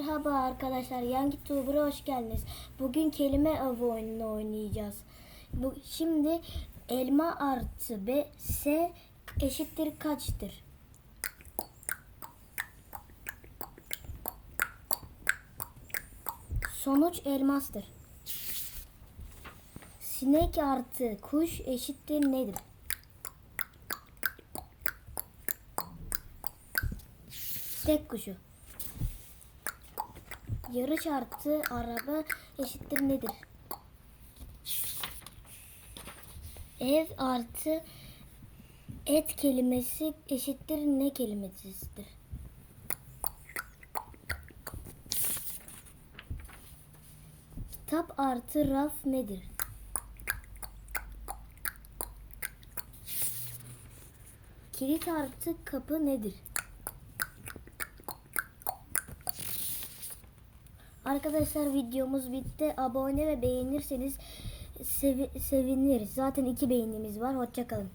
Merhaba arkadaşlar, Yangi Tuber'a hoş geldiniz. Bugün kelime avı oyununu oynayacağız. Bu, şimdi elma artı b s eşittir kaçtır? Sonuç elmastır. Sinek artı kuş eşittir nedir? Tek kuşu. Yarış artı araba eşittir nedir? Ev artı et kelimesi eşittir ne kelimesidir? Kitap artı raf nedir? Kilit artı kapı nedir? Arkadaşlar videomuz bitti. Abone ve beğenirseniz sevi- seviniriz. Zaten iki beğenimiz var. Hoşçakalın.